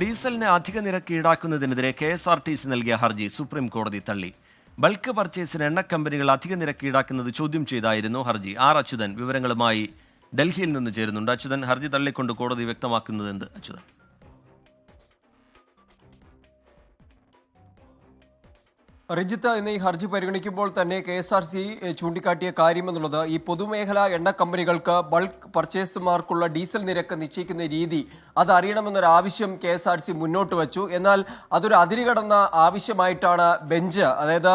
ഡീസലിന് അധിക നിരക്ക് ഈടാക്കുന്നതിനെതിരെ K S R T C നൽകിയ ഹർജി സുപ്രീം കോടതി തള്ളി. ബൾക്ക് പർച്ചേസിന് എണ്ണ കമ്പനികൾ അധിക നിരക്ക് ഈടാക്കുന്നത് ചോദ്യം ചെയ്തായിരുന്നു ഹർജി. ആർ അച്യുതൻ വിവരങ്ങളുമായി ഡൽഹിയിൽ നിന്ന് ചേരുന്നുണ്ട്. അച്യുതൻ ഹർജി തള്ളിക്കൊണ്ട് കോടതി വ്യക്തമാക്കുന്നത് എന്ത്? അച്യുതൻ. റിജിത്ത് ഇന്ന് ഈ ഹർജി പരിഗണിക്കുമ്പോൾ തന്നെ കെ എസ് ആർ സി ചൂണ്ടിക്കാട്ടിയ കാര്യമെന്നുള്ളത് ഈ പൊതുമേഖലാ എണ്ണ കമ്പനികൾക്ക് ബൾക്ക് പർച്ചേസുമാർക്കുള്ള ഡീസൽ നിരക്ക് നിശ്ചയിക്കുന്ന രീതി അത് അറിയണമെന്നൊരു ആവശ്യം കെ എസ് ആർ സി മുന്നോട്ട് വച്ചു. എന്നാൽ അതൊരു അതിരുകടന്ന ആവശ്യമായിട്ടാണ് ബെഞ്ച് അതായത്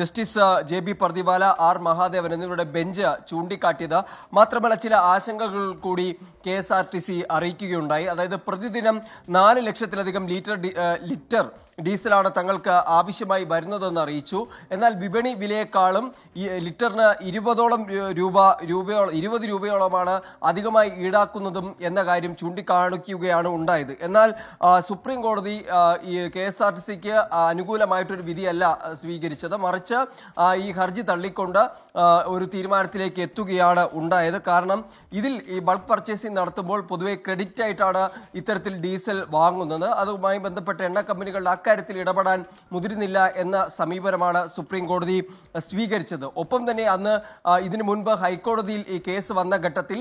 justice J B Pardiwala R Mahadevan എന്നിവരുടെ ബെഞ്ച് ചൂണ്ടിക്കാട്ടിയത്. മാത്രമല്ല ചില ആശങ്കകൾ കൂടി K S R T C അറിയിക്കുകയുണ്ടായി. അതായത് പ്രതിദിനം നാല് ലക്ഷത്തിലധികം ലിറ്റർ ലിറ്റർ ഡീസലാണ് തങ്ങൾക്ക് ആവശ്യമായി വരുന്നതെന്ന് അറിയിച്ചു. എന്നാൽ വിപണി വിലയേക്കാളും ഈ ലിറ്ററിന് ഇരുപതോളം രൂപ രൂപയോളം ഇരുപത് രൂപയോളമാണ് അധികമായി ഈടാക്കുന്നതും എന്ന കാര്യം ചൂണ്ടിക്കാണിക്കുകയാണ് ഉണ്ടായത്. എന്നാൽ സുപ്രീം കോടതി ഈ കെ എസ് ആർ ടി സിക്ക് അനുകൂലമായിട്ടൊരു വിധിയല്ല സ്വീകരിച്ചത്. മറിച്ച് ഈ ഹർജി തള്ളിക്കൊണ്ട് ഒരു തീരുമാനത്തിലേക്ക് എത്തുകയാണ് ഉണ്ടായത്. കാരണം ഇതിൽ ഈ ബൾക്ക് പർച്ചേസിംഗ് നടത്തുമ്പോൾ പൊതുവെ ക്രെഡിറ്റ് ആയിട്ടാണ് ഇത്തരത്തിൽ ഡീസൽ വാങ്ങുന്നത്. അതുമായി ബന്ധപ്പെട്ട എണ്ണ കമ്പനികളുടെ അക്കാര്യത്തിൽ ഇടപെടാൻ മുതിരുന്നില്ല എന്ന സമീപനമാണ് സുപ്രീം കോടതി സ്വീകരിച്ചത്. ഒപ്പം തന്നെ അന്ന് ഇതിനു മുൻപ് ഹൈക്കോടതിയിൽ ഈ കേസ് വന്ന ഘട്ടത്തിൽ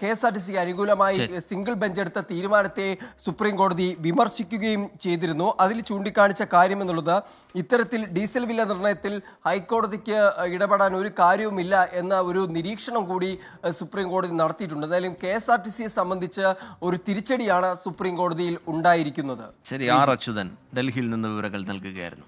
കെ എസ് ആർ ടി സിക്ക് അനുകൂലമായി സിംഗിൾ ബെഞ്ച് എടുത്ത തീരുമാനത്തെ സുപ്രീം കോടതി വിമർശിക്കുകയും ചെയ്തിരുന്നു. അതിൽ ചൂണ്ടിക്കാണിച്ച കാര്യം എന്നുള്ളത് ഇത്തരത്തിൽ ഡീസൽ വില നിർണയത്തിൽ ഹൈക്കോടതിക്ക് ഇടപെടാൻ ഒരു കാര്യവുമില്ല എന്ന ഒരു നിരീക്ഷണം കൂടി സുപ്രീം കോടതി നടത്തിയിട്ടുണ്ട്. എന്തായാലും കെ എസ് ആർ ടി സിയെ സംബന്ധിച്ച് ഒരു തിരിച്ചടിയാണ് സുപ്രീം കോടതിയിൽ ഉണ്ടായിരിക്കുന്നത്. ശരി ആർ അച്യുതൻ. ഡൽഹിയിൽ നിന്ന് വിവരങ്ങൾ നൽകുകയായിരുന്നു.